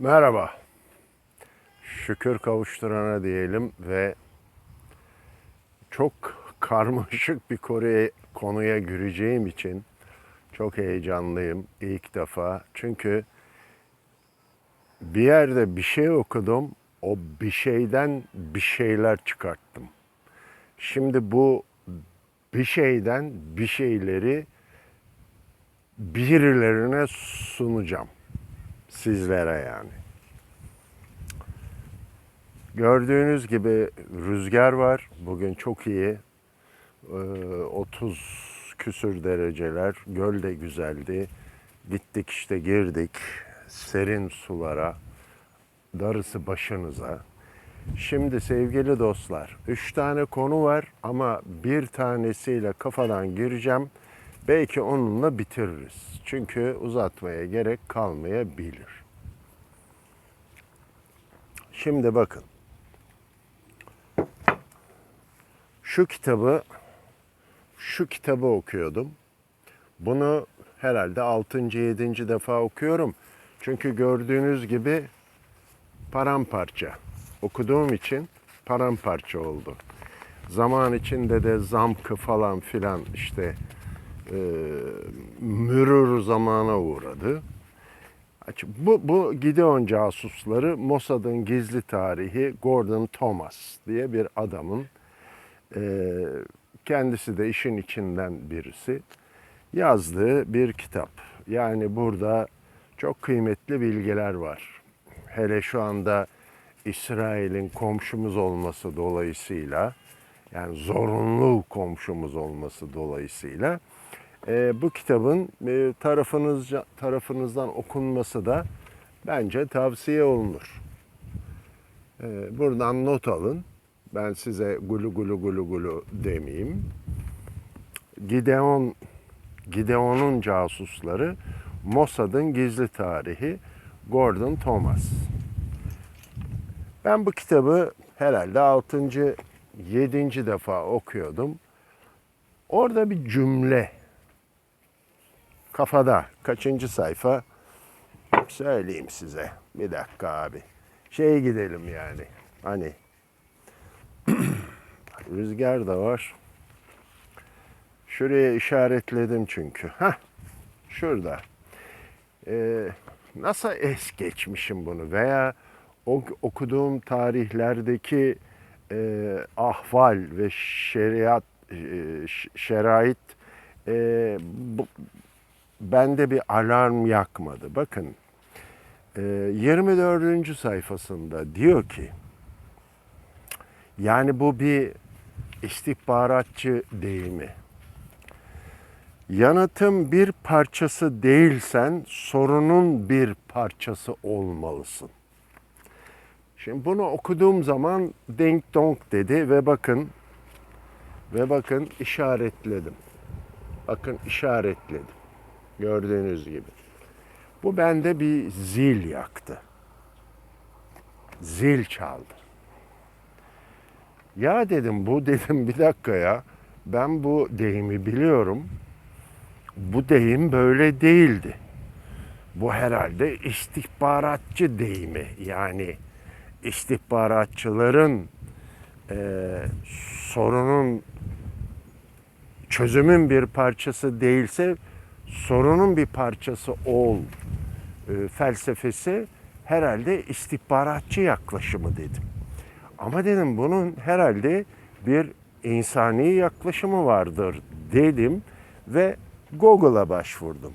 Merhaba. Şükür kavuşturana diyelim ve çok karmaşık bir konuya, gireceğim için çok heyecanlıyım ilk defa. Çünkü bir yerde bir şey okudum, o bir şeyden bir şeyler çıkarttım. Şimdi bu bir şeyden bir şeyleri birilerine sunacağım. Sizlere yani. Gördüğünüz gibi rüzgar var. Bugün çok iyi. Ee, 30 küsür dereceler. Göl de güzeldi. Gittik işte girdik serin sulara. Darısı başınıza. Şimdi sevgili dostlar, üç tane konu var ama bir tanesiyle kafadan gireceğim. Belki onunla bitiririz. Çünkü uzatmaya gerek kalmayabilir. Şimdi bakın. Şu kitabı şu kitabı okuyordum. Bunu herhalde 6. 7. defa okuyorum. Çünkü gördüğünüz gibi paramparça. Okuduğum için paramparça oldu. Zaman içinde de zamkı falan filan işte e, mürür zamana uğradı. Bu, bu Gideon casusları Mossad'ın gizli tarihi Gordon Thomas diye bir adamın e, kendisi de işin içinden birisi yazdığı bir kitap. Yani burada çok kıymetli bilgiler var. Hele şu anda İsrail'in komşumuz olması dolayısıyla yani zorunlu komşumuz olması dolayısıyla e, bu kitabın e, tarafınızca, tarafınızdan okunması da bence tavsiye olunur. E, buradan not alın. Ben size gulu gulu gulu gulu demeyeyim. Gideon Gideon'un casusları Mossad'ın gizli tarihi Gordon Thomas. Ben bu kitabı herhalde 6. 7. defa okuyordum. Orada bir cümle kafada kaçıncı sayfa söyleyeyim size. Bir dakika abi. Şeye gidelim yani. Hani rüzgar da var. Şuraya işaretledim çünkü. Hah, şurada. Ee, nasıl es geçmişim bunu veya okuduğum tarihlerdeki e, ahval ve şeriat e, şerait e, bu, bende bir alarm yakmadı. Bakın e, 24. sayfasında diyor ki yani bu bir istihbaratçı deyimi. Yanıtın bir parçası değilsen sorunun bir parçası olmalısın. Şimdi bunu okuduğum zaman ding dong dedi ve bakın ve bakın işaretledim. Bakın işaretledim. Gördüğünüz gibi. Bu bende bir zil yaktı. Zil çaldı. Ya dedim bu dedim bir dakika ya. Ben bu deyimi biliyorum. Bu deyim böyle değildi. Bu herhalde istihbaratçı deyimi. Yani istihbaratçıların eee, sorunun çözümün bir parçası değilse sorunun bir parçası ol e, felsefesi herhalde istihbaratçı yaklaşımı dedim. Ama dedim bunun herhalde bir insani yaklaşımı vardır dedim ve Google'a başvurdum.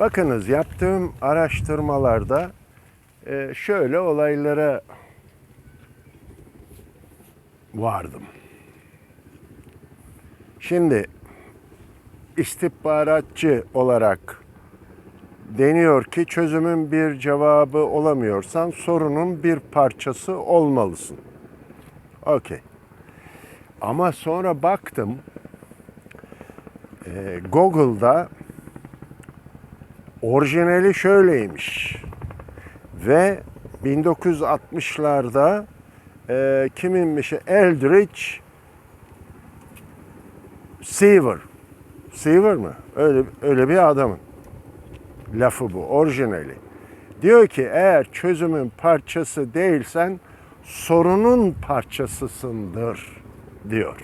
Bakınız yaptığım araştırmalarda e, şöyle olaylara vardım. Şimdi istihbaratçı olarak deniyor ki çözümün bir cevabı olamıyorsan sorunun bir parçası olmalısın. Okey. Ama sonra baktım e, Google'da orijinali şöyleymiş ve 1960'larda e, kiminmiş Eldridge Seaver. Seaver mı? Öyle öyle bir adamın lafı bu, orijinali. Diyor ki eğer çözümün parçası değilsen sorunun parçasısındır diyor.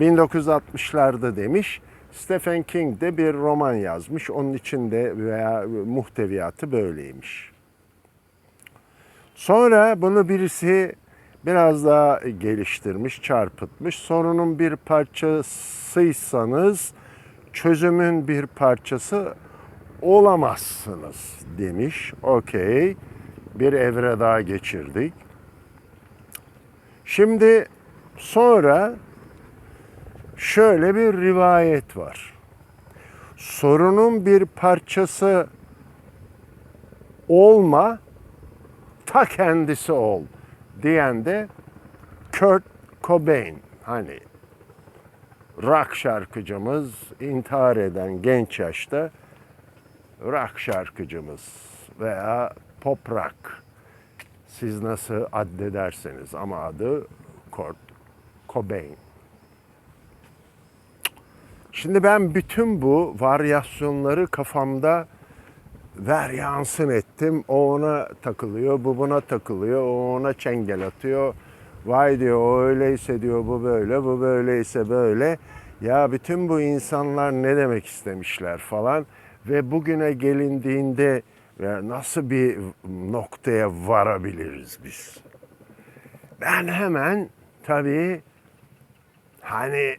1960'larda demiş. Stephen King de bir roman yazmış. Onun içinde veya muhteviyatı böyleymiş. Sonra bunu birisi biraz daha geliştirmiş, çarpıtmış. Sorunun bir parçasıysanız çözümün bir parçası olamazsınız demiş. Okey. Bir evre daha geçirdik. Şimdi sonra şöyle bir rivayet var. Sorunun bir parçası olma, ta kendisi ol diyen de Kurt Cobain. Hani rock şarkıcımız, intihar eden genç yaşta rock şarkıcımız veya pop rock. Siz nasıl addederseniz ama adı Kurt Cobain. Şimdi ben bütün bu varyasyonları kafamda ver yansın ettim. O ona takılıyor, bu buna takılıyor, o ona çengel atıyor. Vay diyor, o öyleyse diyor, bu böyle, bu böyleyse böyle. Ya bütün bu insanlar ne demek istemişler falan. Ve bugüne gelindiğinde nasıl bir noktaya varabiliriz biz? Ben hemen tabii hani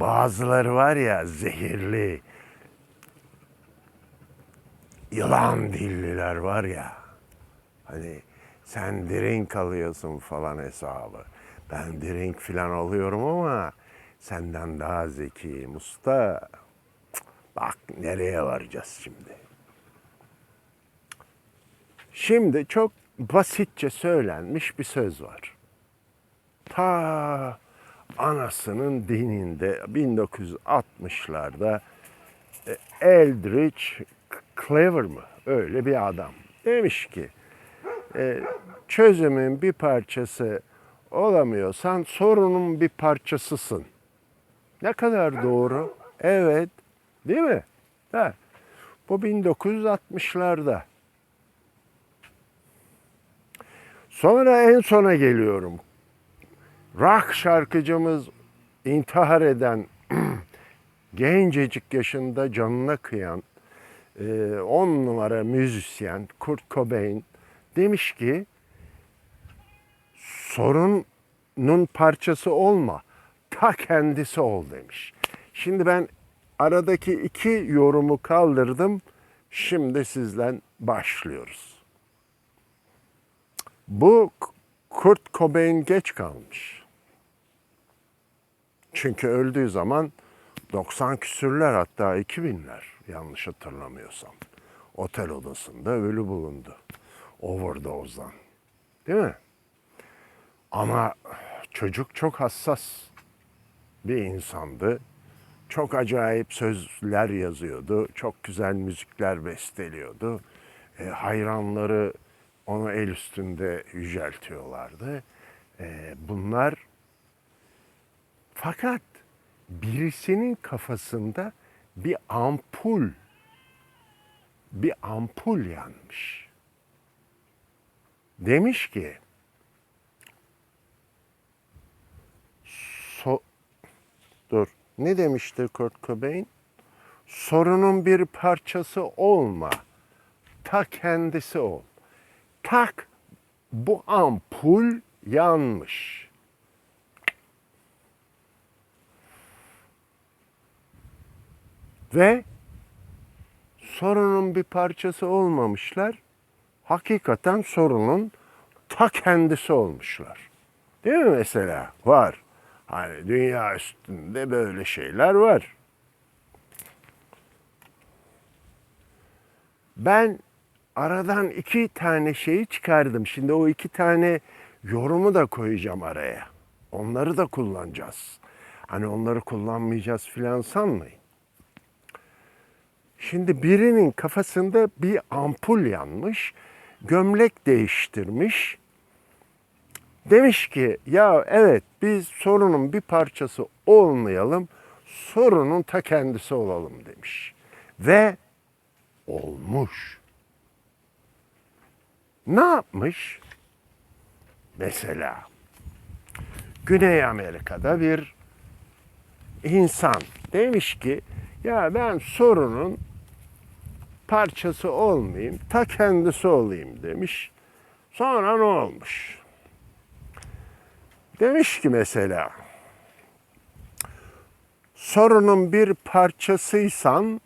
bazıları var ya zehirli yılan dilliler var ya. Hani sen drink alıyorsun falan hesabı. Ben drink falan alıyorum ama senden daha zekiyim usta. Bak nereye varacağız şimdi. Şimdi çok basitçe söylenmiş bir söz var. Ta anasının dininde 1960'larda e, Eldridge Clever mı? Öyle bir adam. Demiş ki e, çözümün bir parçası olamıyorsan sorunun bir parçasısın. Ne kadar doğru? Evet. Değil mi? Ha. Bu 1960'larda. Sonra en sona geliyorum. Rock şarkıcımız intihar eden gencecik yaşında canına kıyan 10 numara müzisyen Kurt Cobain demiş ki sorunun parçası olma, ta kendisi ol demiş. Şimdi ben aradaki iki yorumu kaldırdım. Şimdi sizden başlıyoruz. Bu Kurt Cobain geç kalmış. Çünkü öldüğü zaman 90 küsürler hatta 2000'ler yanlış hatırlamıyorsam. Otel odasında ölü bulundu. Overdose'dan. Değil mi? Ama çocuk çok hassas bir insandı. Çok acayip sözler yazıyordu. Çok güzel müzikler besteliyordu. E, hayranları onu el üstünde yüceltiyorlardı. E, bunlar fakat birisinin kafasında bir ampul bir ampul yanmış. Demiş ki so, dur ne demişti Kurt Cobain? Sorunun bir parçası olma. Ta kendisi ol. Tak bu ampul yanmış. Ve sorunun bir parçası olmamışlar. Hakikaten sorunun ta kendisi olmuşlar. Değil mi mesela? Var. Hani dünya üstünde böyle şeyler var. Ben aradan iki tane şeyi çıkardım. Şimdi o iki tane yorumu da koyacağım araya. Onları da kullanacağız. Hani onları kullanmayacağız filan sanmayın. Şimdi birinin kafasında bir ampul yanmış, gömlek değiştirmiş. Demiş ki ya evet biz sorunun bir parçası olmayalım, sorunun ta kendisi olalım demiş. Ve olmuş. Ne yapmış? Mesela Güney Amerika'da bir insan demiş ki ya ben sorunun parçası olmayayım, ta kendisi olayım demiş. Sonra ne olmuş? Demiş ki mesela sorunun bir parçasıysan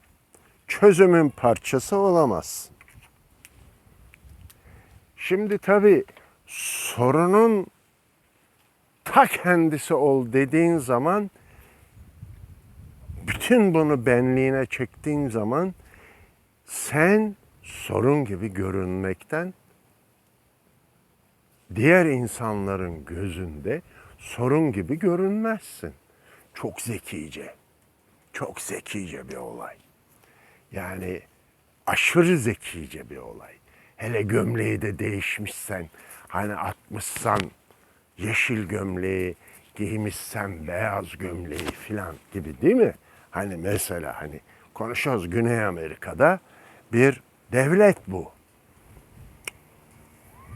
çözümün parçası olamazsın. Şimdi tabii sorunun ta kendisi ol dediğin zaman bütün bunu benliğine çektiğin zaman sen sorun gibi görünmekten diğer insanların gözünde sorun gibi görünmezsin. Çok zekice. Çok zekice bir olay. Yani aşırı zekice bir olay. Hele gömleği de değişmişsen, hani atmışsan yeşil gömleği, giymişsen beyaz gömleği filan gibi değil mi? Hani mesela hani konuşuyoruz Güney Amerika'da bir devlet bu.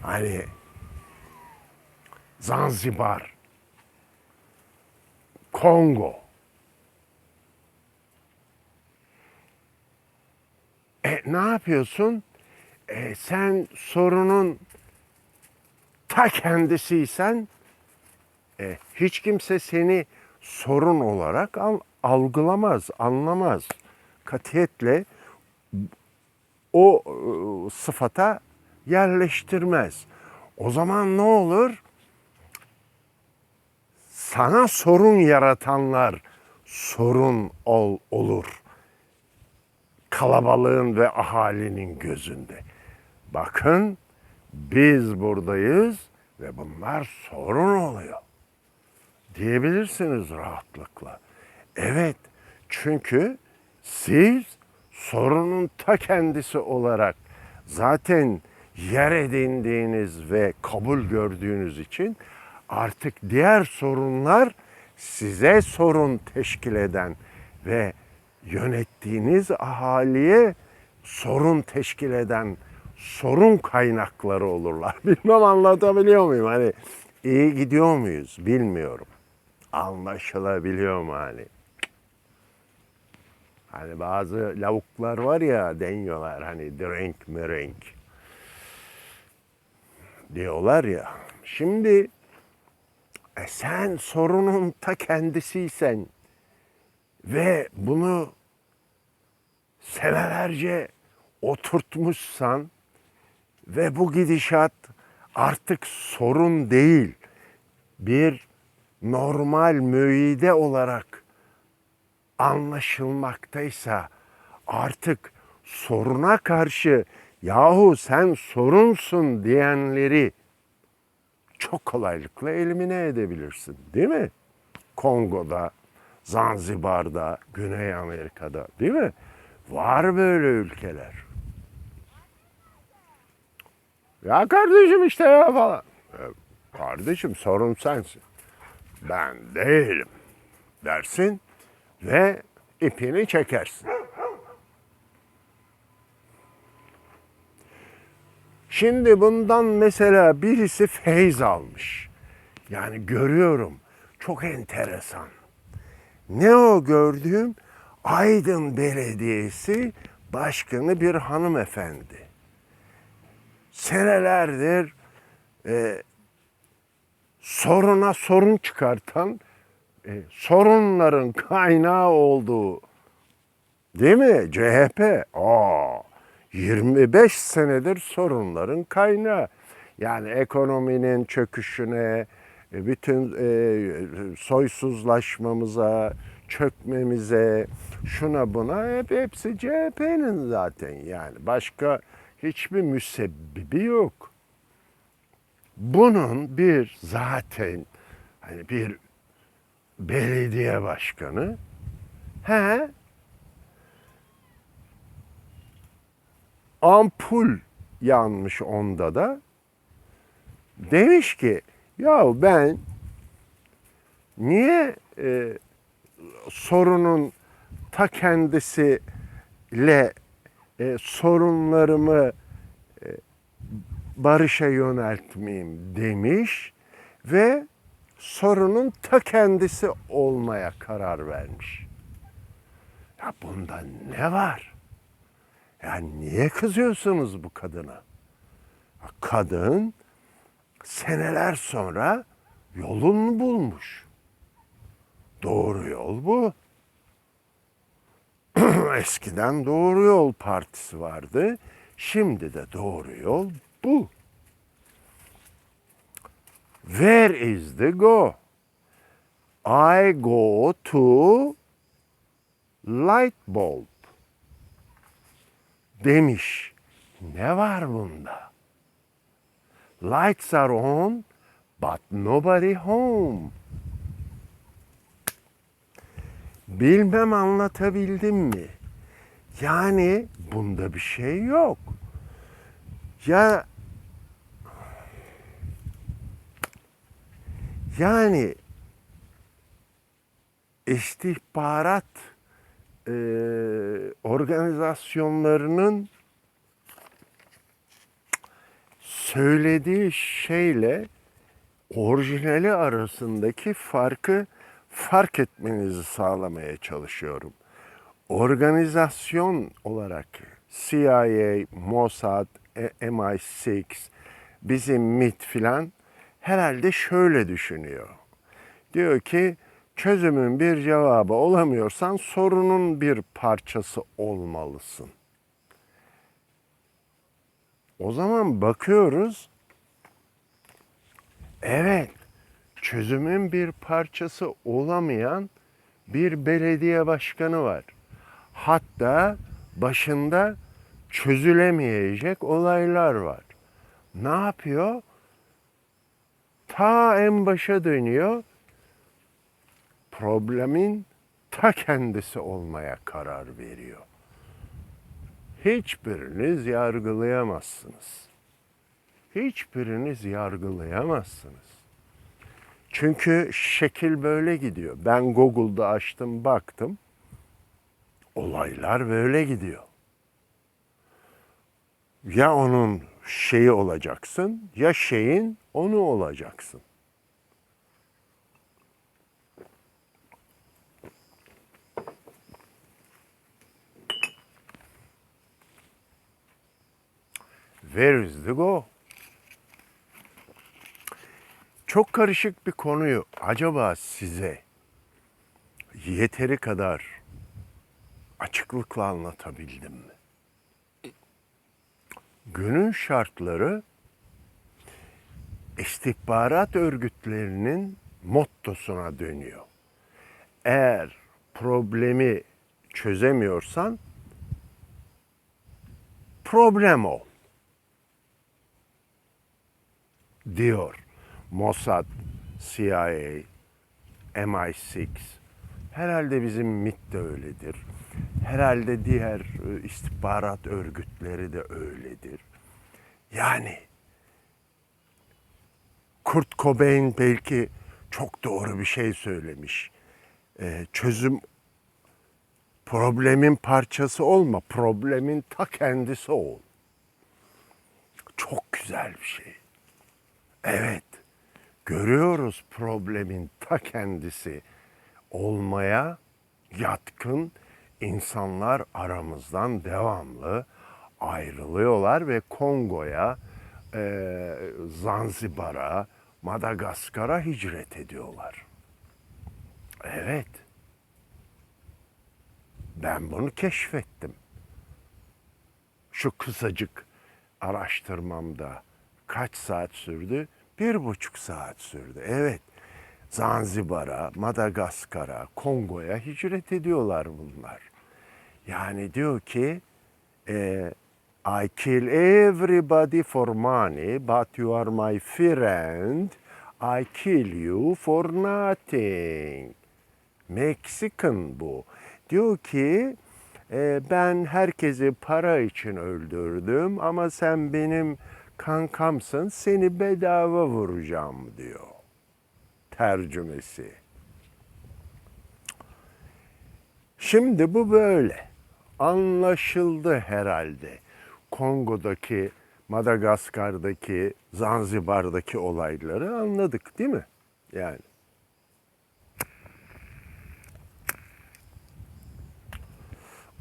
Hani Zanzibar, Kongo. E ne yapıyorsun? E, sen sorunun ta kendisiysen e, hiç kimse seni sorun olarak al- algılamaz, anlamaz. Katiyetle o e, sıfata yerleştirmez. O zaman ne olur? Sana sorun yaratanlar sorun ol, olur. Kalabalığın ve ahalinin gözünde. Bakın biz buradayız ve bunlar sorun oluyor. Diyebilirsiniz rahatlıkla. Evet çünkü siz sorunun ta kendisi olarak zaten yer edindiğiniz ve kabul gördüğünüz için artık diğer sorunlar size sorun teşkil eden ve yönettiğiniz ahaliye sorun teşkil eden sorun kaynakları olurlar. Bilmem anlatabiliyor muyum? Hani iyi gidiyor muyuz bilmiyorum. Anlaşılabiliyor mu hani? Hani bazı lavuklar var ya deniyorlar hani drink merenk diyorlar ya. Şimdi e sen sorunun ta kendisiysen ve bunu senelerce oturtmuşsan ve bu gidişat artık sorun değil bir normal müeyide olarak anlaşılmaktaysa artık soruna karşı yahu sen sorunsun diyenleri çok kolaylıkla elimine edebilirsin değil mi? Kongo'da, Zanzibar'da, Güney Amerika'da değil mi? Var böyle ülkeler. Ya kardeşim işte ya falan. E, Kardeşim sorun sensin. Ben değilim dersin ve ipini çekersin. Şimdi bundan mesela birisi feyz almış. Yani görüyorum çok enteresan. Ne o gördüğüm? Aydın Belediyesi Başkanı bir hanımefendi. Senelerdir e, soruna sorun çıkartan, e, sorunların kaynağı olduğu değil mi? CHP. Aa, 25 senedir sorunların kaynağı. Yani ekonominin çöküşüne, e, bütün e, soysuzlaşmamıza, çökmemize, şuna buna hep hepsi CHP'nin zaten yani. Başka hiçbir müsebbibi yok. Bunun bir zaten hani bir belediye başkanı. He. Ampul yanmış onda da. Demiş ki ya ben niye e, sorunun ta kendisiyle e, sorunlarımı e, barışa yöneltmeyeyim? demiş ve sorunun ta kendisi olmaya karar vermiş. Ya bunda ne var? Ya niye kızıyorsunuz bu kadına? Kadın seneler sonra yolunu bulmuş. Doğru yol bu. Eskiden Doğru Yol Partisi vardı. Şimdi de Doğru Yol bu. Where is the go? I go to light bulb. Demiş. Ne var bunda? Lights are on but nobody home. Bilmem anlatabildim mi? Yani bunda bir şey yok. Ya yani istihbarat e, organizasyonlarının söylediği şeyle orijinali arasındaki farkı fark etmenizi sağlamaya çalışıyorum. Organizasyon olarak CIA, Mossad, e- MI6, bizim MIT filan herhalde şöyle düşünüyor. Diyor ki çözümün bir cevabı olamıyorsan sorunun bir parçası olmalısın. O zaman bakıyoruz. Evet, çözümün bir parçası olamayan bir belediye başkanı var. Hatta başında çözülemeyecek olaylar var. Ne yapıyor? Ta en başa dönüyor. Problemin ta kendisi olmaya karar veriyor. Hiçbiriniz yargılayamazsınız. Hiçbiriniz yargılayamazsınız. Çünkü şekil böyle gidiyor. Ben Google'da açtım, baktım. Olaylar böyle gidiyor. Ya onun şeyi olacaksın, ya şeyin onu olacaksın. Where is the go? Çok karışık bir konuyu acaba size yeteri kadar açıklıkla anlatabildim mi? Günün şartları istihbarat örgütlerinin mottosuna dönüyor. Eğer problemi çözemiyorsan problem ol diyor. Mossad, CIA, MI6. Herhalde bizim MIT de öyledir. Herhalde diğer e, istihbarat örgütleri de öyledir. Yani Kurt Cobain belki çok doğru bir şey söylemiş. Ee, çözüm problemin parçası olma, problemin ta kendisi ol. Çok güzel bir şey. Evet, görüyoruz problemin ta kendisi olmaya yatkın insanlar aramızdan devamlı ayrılıyorlar ve Kongo'ya, e, Zanzibar'a, Madagaskar'a hicret ediyorlar. Evet. Ben bunu keşfettim. Şu kısacık araştırmamda kaç saat sürdü? Bir buçuk saat sürdü. Evet. Zanzibar'a, Madagaskar'a, Kongo'ya hicret ediyorlar bunlar. Yani diyor ki e, I kill everybody for money but you are my friend. I kill you for nothing. Meksikan bu. Diyor ki e, ben herkesi para için öldürdüm ama sen benim kankamsın seni bedava vuracağım diyor. Tercümesi. Şimdi bu böyle. anlaşıldı herhalde. Kongo'daki, Madagaskar'daki, Zanzibar'daki olayları anladık değil mi? Yani.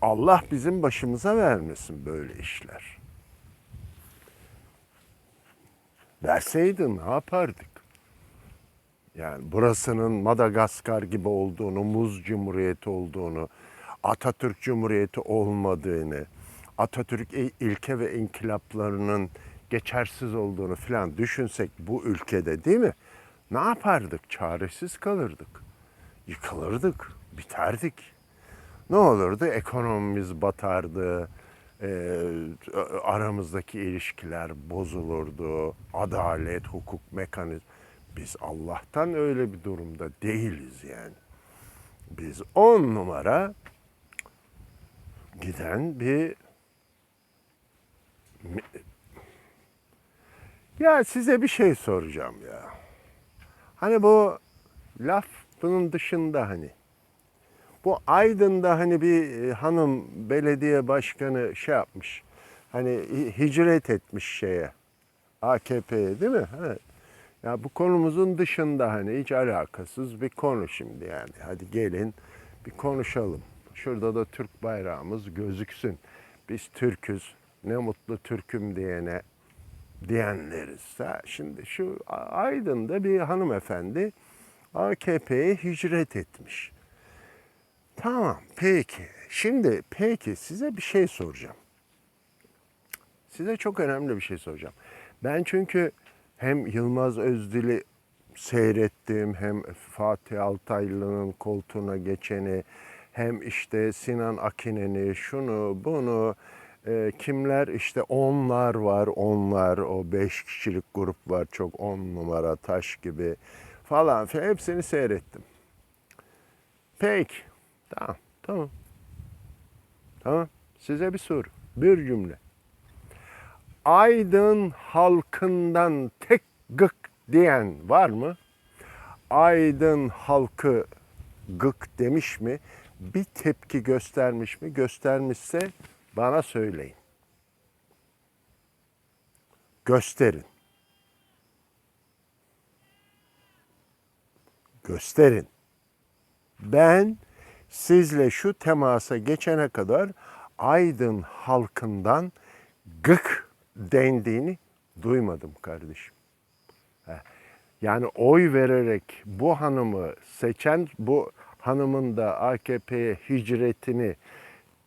Allah bizim başımıza vermesin böyle işler. Verseydi ne yapardık? Yani burasının Madagaskar gibi olduğunu, Muz Cumhuriyeti olduğunu, Atatürk Cumhuriyeti olmadığını, Atatürk il- ilke ve inkılaplarının geçersiz olduğunu falan düşünsek bu ülkede değil mi? Ne yapardık? Çaresiz kalırdık. Yıkılırdık, biterdik. Ne olurdu? Ekonomimiz batardı, e, aramızdaki ilişkiler bozulurdu, adalet, hukuk mekanizması. Biz Allah'tan öyle bir durumda değiliz yani. Biz on numara giden bir ya size bir şey soracağım ya. Hani bu lafının dışında hani bu Aydın'da hani bir e, hanım belediye başkanı şey yapmış. Hani hi- hicret etmiş şeye. AKP'ye değil mi? Evet. Ya bu konumuzun dışında hani hiç alakasız bir konu şimdi yani. Hadi gelin bir konuşalım. Şurada da Türk bayrağımız gözüksün. Biz Türküz. Ne mutlu Türk'üm diyene diyenleriz. Ha, şimdi şu Aydın'da bir hanımefendi AKP'ye hicret etmiş. Tamam peki. Şimdi peki size bir şey soracağım. Size çok önemli bir şey soracağım. Ben çünkü hem Yılmaz Özdil'i seyrettim hem Fatih Altaylı'nın koltuğuna geçeni hem işte Sinan Akinen'i şunu bunu e, kimler işte onlar var onlar o beş kişilik grup var çok on numara taş gibi falan filan hepsini seyrettim. Peki. Tamam. Tamam. Tamam. Size bir soru. Bir cümle. Aydın halkından tek gık diyen var mı? Aydın halkı gık demiş mi? Bir tepki göstermiş mi? Göstermişse bana söyleyin. Gösterin. Gösterin. Ben sizle şu temasa geçene kadar Aydın halkından gık dendiğini duymadım kardeşim. Yani oy vererek bu hanımı seçen bu hanımın da AKP'ye hicretini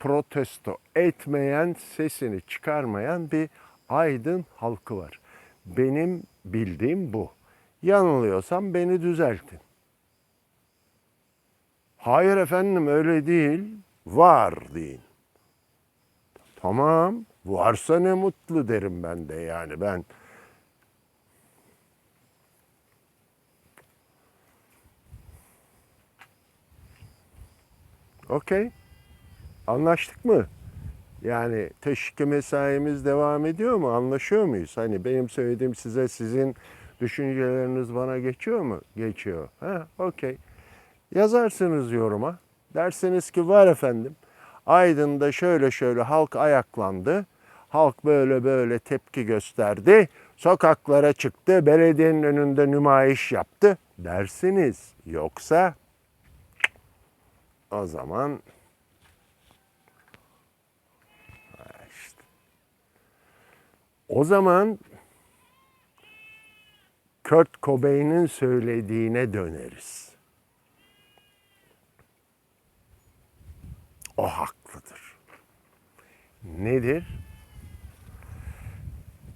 protesto etmeyen, sesini çıkarmayan bir Aydın halkı var. Benim bildiğim bu. Yanılıyorsam beni düzeltin. Hayır efendim öyle değil. Var deyin. Tamam. Varsa ne mutlu derim ben de yani ben. Okey. Anlaştık mı? Yani teşvik mesaimiz devam ediyor mu? Anlaşıyor muyuz? Hani benim söylediğim size sizin düşünceleriniz bana geçiyor mu? Geçiyor. Ha, okey. Yazarsınız yoruma. Dersiniz ki var efendim. Aydın'da şöyle şöyle halk ayaklandı. Halk böyle böyle tepki gösterdi. Sokaklara çıktı. Belediyenin önünde nümayiş yaptı dersiniz. Yoksa o zaman Ha işte. O zaman Kurt Cobain'in söylediğine döneriz. O haklıdır. Nedir?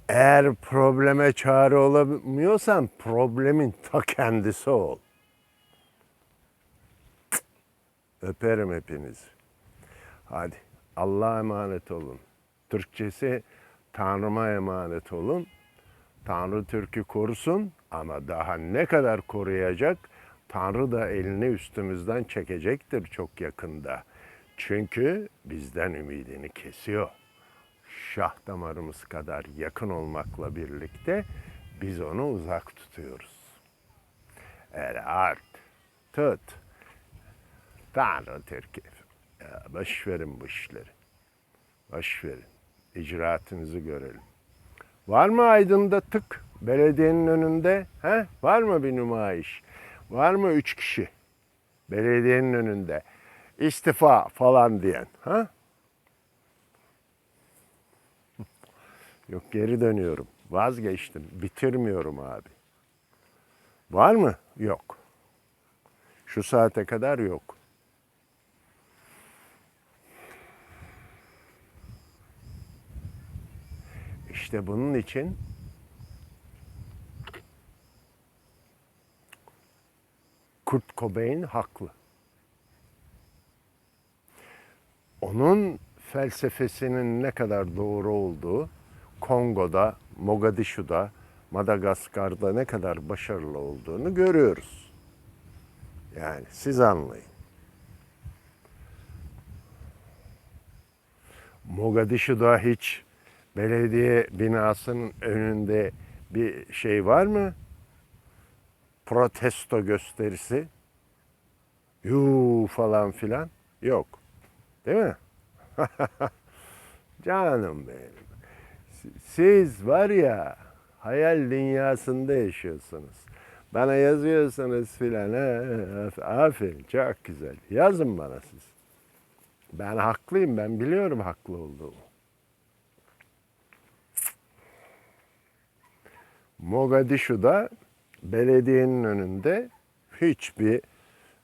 Eğer probleme çare olamıyorsan problemin ta kendisi ol. Öperim hepinizi. Hadi Allah'a emanet olun. Türkçesi Tanrı'ma emanet olun. Tanrı Türk'ü korusun ama daha ne kadar koruyacak? Tanrı da elini üstümüzden çekecektir çok yakında. Çünkü bizden ümidini kesiyor. Şah damarımız kadar yakın olmakla birlikte biz onu uzak tutuyoruz. El art, tut, Tanrı Türkiye. Ya boş verin bu işleri. Boş verin. İcraatınızı görelim. Var mı Aydın'da tık? Belediyenin önünde. He? Var mı bir nümayiş? Var mı üç kişi? Belediyenin önünde. İstifa falan diyen. Ha? Yok geri dönüyorum. Vazgeçtim. Bitirmiyorum abi. Var mı? Yok. Şu saate kadar yok. İşte bunun için Kurt Cobain haklı. Onun felsefesinin ne kadar doğru olduğu Kongo'da, Mogadishu'da, Madagaskar'da ne kadar başarılı olduğunu görüyoruz. Yani siz anlayın. Mogadishu'da hiç belediye binasının önünde bir şey var mı? Protesto gösterisi. Yuu falan filan. Yok. Değil mi? Canım benim. Siz var ya hayal dünyasında yaşıyorsunuz. Bana yazıyorsunuz filan. Aferin çok güzel. Yazın bana siz. Ben haklıyım ben biliyorum haklı olduğumu. Mogadishu'da belediyenin önünde hiçbir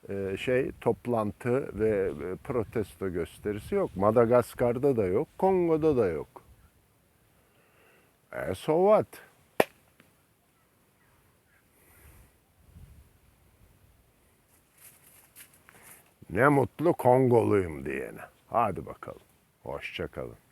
e, şey toplantı ve e, protesto gösterisi yok. Madagaskar'da da yok, Kongo'da da yok. E so what? Ne mutlu Kongoluyum diyene. Hadi bakalım. Hoşça kalın.